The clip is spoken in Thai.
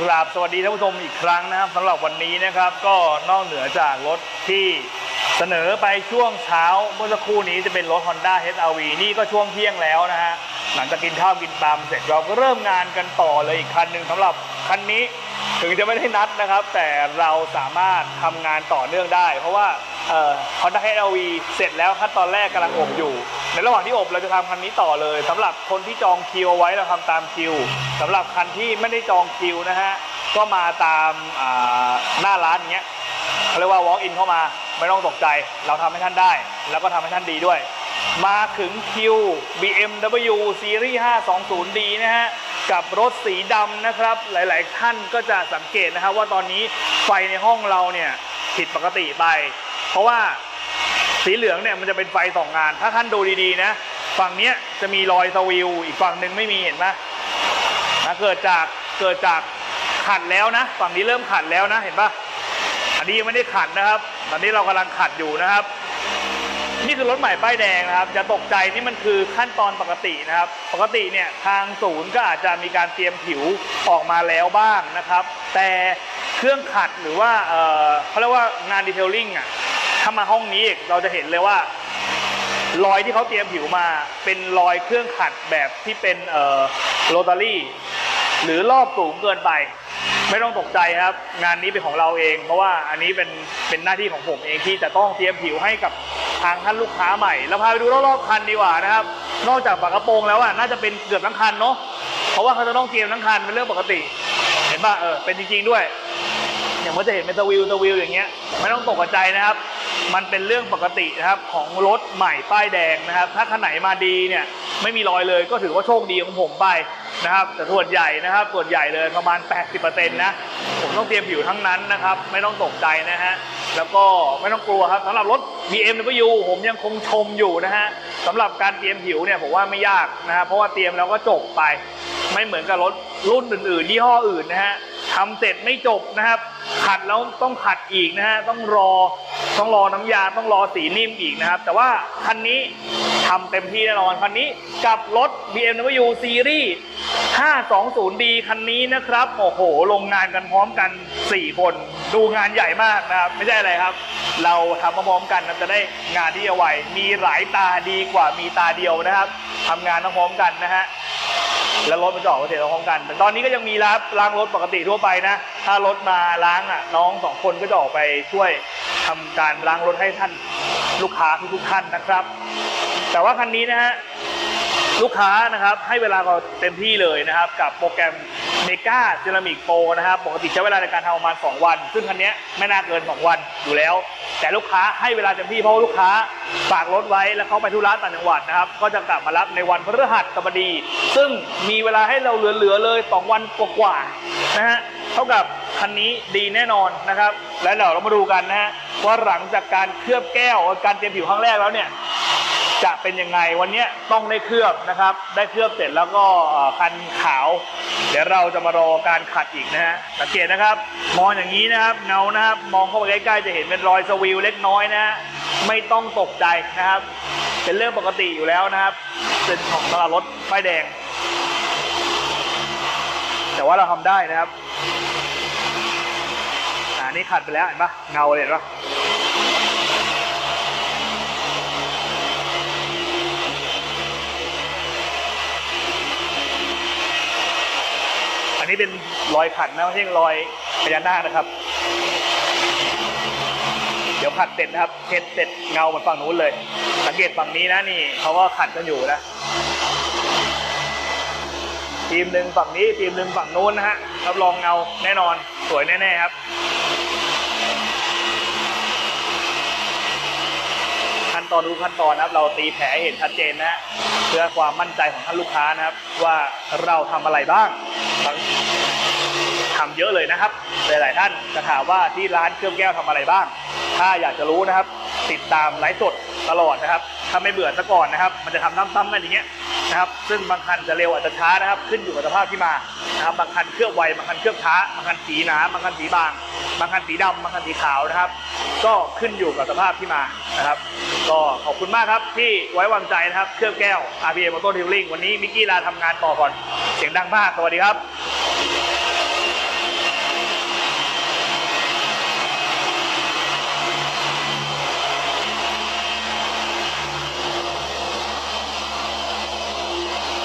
กราบสวัสดีท่านผู้ชมอีกครั้งนะครับสำหรับวันนี้นะครับ ก็นอกเหนือจากรถที่เสนอไปช่วงเช้าเมื่อสักครู่นี้จะเป็นรถ Honda HR-V นี่ก็ช่วงเที่ยงแล้วนะฮะหลังจากกินข้าวกินปลามเสร็จเราก็เริ่มงานกันต่อเลยอีกคันหนึ่งสำหรับคันนี้ถึงจะไม่ได้นัดนะครับ แต่เราสามารถทำงานต่อเนื่องได้ เพราะว่าเอ่อ Honda HR-V เสร็จแล้วขั้นตอนแรกกำลังอบอยู่ ในระหว่างที่อบเราจะทำคันนี้ต่อเลยสำหรับคนที่จองคิวเอาไว้เราทำตามคิวสำหรับคันที่ไม่ได้จองคิวนะฮะก็มาตามาหน้าร้านอย่างเงี้ยเขาเรียกว่า walk in เข้ามาไม่ต้องตกใจ เราทำให้ท่านได้ แล้วก็ทำให้ท่านดีด้วย มาถึงคิว BMW Series 520D นะฮะกับรถสีดำนะครับ หลายๆท่านก็จะสังเกตนะครับว่าตอนนี้ไฟในห้องเราเนี่ยผิดปกติไป เพราะว่า สีเหลืองเนี่ยมันจะเป็นไฟสองงาน ถ้าท่านดูดีๆนะ ฝั่งเนี้ยจะมีรอยสวิวอีกฝั่งหนึ่งไม่มีเห็นไหมนะเกิดจากเกิดจากขัดแล้วนะ ฝั่งนี้เริ่มขัดแล้วนะเห็นปะอันนี้ยังไม่ได้ขัดนะครับ ตอนนี้เรากำลังขัดอยู่นะครับ นี่คือรถใหม่ป้ายแดงนะครับอย่าตกใจนี่มันคือขั้นตอนปกตินะครับ ปกติเนี่ยทางศูนย์ก็อาจจะมีการเตรียมผิวออกมาแล้วบ้างนะครับ แต่เครื่องขัดหรือว่าเออเขาเรียกว่างานดีเทลลิ่งอะ ถ้ามาห้องนี้อีกเราจะเห็นเลยว่ารอยที่เขาเตรียมผิวมาเป็นรอยเครื่องขัดแบบที่เป็นเอ่อโรตารี่ หรือรอบสูงเกินไป ไม่ต้องตกใจครับ งานนี้เป็นของเราเอง เพราะว่าอันนี้เป็นเป็นหน้าที่ของผมเองที่จะต้องเตรียมผิวให้กับทางท่านลูกค้าใหม่เราพาไปดูรอบๆคันดีกว่านะครับ นอกจากฝากระโปรงแล้วอะน่าจะเป็นเกือบทั้งคันเนาะเพราะว่าเขาจะต้องเตรียมทั้งคันเป็นเรื่องปกติ เห็นป่ะเออเป็นจริงๆด้วย อย่างว่าจะเห็นเป็นตะวิวตะวิวอย่างเงี้ยไม่ต้องตกใจนะครับ มันเป็นเรื่องปกตินะครับของรถใหม่ป้ายแดงนะครับ ถ้าคันไหนมาดีเนี่ยไม่มีรอยเลยก็ถือว่าโชคดีของผมไปนะครับแต่ส่วนใหญ่นะครับส่วนใหญ่เลยประมาณ 80%นะผมต้องเตรียมผิวทั้งนั้นนะครับ ไม่ต้องตกใจนะฮะแล้วก็ไม่ต้องกลัวครับสำหรับรถ BMW ผมยังคงชมอยู่นะฮะสำหรับการเตรียมผิวเนี่ยผมว่าไม่ยากนะครับเพราะว่าเตรียมแล้วก็จบไปไม่เหมือนกับรถรุ่นอื่นๆยี่ห้ออื่นนะฮะทำเสร็จไม่จบนะครับขัดแล้วต้องขัดอีกนะฮะต้องรอ ต้องรอน้ำยาต้องรอสีนิ่มอีกนะครับ แต่ว่าคันนี้ทำเต็มที่แน่นอนคันนี้กับรถ BMW Series 520D คันนี้นะครับ โอ้โห ลงงานกันพร้อมกัน 4 คน ดูงานใหญ่มากนะครับ ไม่ใช่อะไรครับ เราทำมาพร้อมกันจะได้งานที่จะไวมีหลายตาดีกว่ามีตาเดียวนะครับทำงานพร้อมกันนะฮะแล้วรถมันจะออกมาเสร็จพร้อมกัน แต่ตอนนี้ก็ยังมีรับล้างรถปกติทั่วไปนะ ถ้ารถมาล้างอะน้องสองคนก็จะออกไปช่วย ทำการล้างรถให้ท่านลูกค้าทุกๆท่านนะครับ แต่ว่าคันนี้นะฮะลูกค้านะครับให้เวลาเราเต็มที่เลยนะครับ กับโปรแกรมเมกาเซรามิกโปรนะครับปกติใช้เวลาในการทำประมาณ 2 วัน ซึ่งคันนี้ไม่น่าเกิน 2 วันอยู่แล้ว แต่ลูกค้าให้เวลาเต็มที่เพราะลูกค้าฝากรถไว้แล้วเขาไปธุระต่างจังหวัดนะครับ ก็จะกลับมารับในวันพฤหัสบดี ซึ่งมีเวลาให้เราเหลือๆเลย 2 วันกว่าๆนะฮะเท่ากับคันนี้ดีแน่นอนนะครับ และเดี๋ยวเรามาดูกันนะฮะ ว่าหลังจากการเคลือบแก้วการเตรียมผิวครั้งแรกแล้วเนี่ยจะเป็นยังไงวันนี้ต้องได้เคลือบนะครับ ได้เคลือบเสร็จแล้วก็คันขาว เดี๋ยวเราจะมารอการขัดอีกนะฮะสังเกตนะครับ มองอย่างนี้นะครับเงานะครับ มองเข้าไปใกล้ๆจะเห็นเป็นรอยสวิวเล็กน้อยนะฮะไม่ต้องตกใจนะครับ เป็นเรื่องปกติอยู่แล้วนะครับ เป็นของตลาดรถป้ายแดง แต่ว่าเราทำได้นะครับ อ่านี่ขัดไปแล้วเห็นปะเงาเลยเห็นปะอันนี้เป็นรอยขัดนะไม่ใช่รอยพญานาคนะครับ เดี๋ยวขัดเสร็จนะครับเช็ดเสร็จเงาเหมือนฝั่งนู้นเลย สังเกตฝั่งนี้นะนี่เขาก็ขัดกันอยู่นะทีมหนึ่งฝั่งนี้ทีมหนึ่งฝั่งนู้นนะฮะรับรองเงาแน่นอนสวยแน่ๆครับ ขั้น ตอนทุกขั้นตอนนะครับ เราตีแผลให้เห็นชัดเจนนะฮะเพื่อความมั่นใจของท่านลูกค้านะครับ ว่าเราทำอะไรบ้างบางทำเยอะเลยนะครับ หลาย ๆ ท่านจะถามว่าที่ร้านเครื่องแก้วทำอะไรบ้าง ถ้าอยากจะรู้นะครับ ติดตามไลฟ์สดตลอดนะครับ ถ้าไม่เบื่อซะก่อนนะครับ มันจะทำซ้ำๆกันอย่างเงี้ย นะครับ ซึ่งบางคันจะเร็วอาจจะช้านะครับ ขึ้นอยู่กับสภาพที่มานะครับ บางคันเคลือบไว บางคันเคลือบช้า บางคันสีหนา บางคันสีบาง บางคันสีดำบางคันสีขาวนะครับ ก็ขึ้นอยู่กับสภาพที่มานะครับ ก็ขอบคุณมากครับที่ไว้วางใจนะครับ เคลือบแก้ว RPA Motor Detailing วันนี้มิกกี้ลาทำงานต่อก่อน เสียงดังมาก สวัสดีครับ